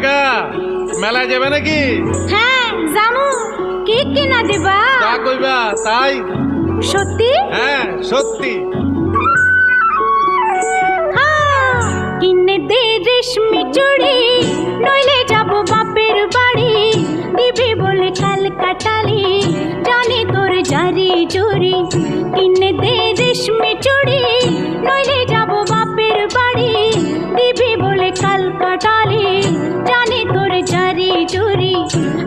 কাকা মেলায় যাবে নাকি? হ্যাঁ জামু কি কিনা দিবা? যা কইবা তাই। সত্যি? হ্যাঁ সত্যি। হ্যাঁ, কিনে দে রেশমি চুড়ি নইলে যাব বাপের বাড়ি। দিবি বলে কাল কাটালি জানি তোর জারি চুরি কিনে দে রেশমি চুড়ি নইলে যাব বাপের বাড়ি। দিবি বলে কাল কাটালি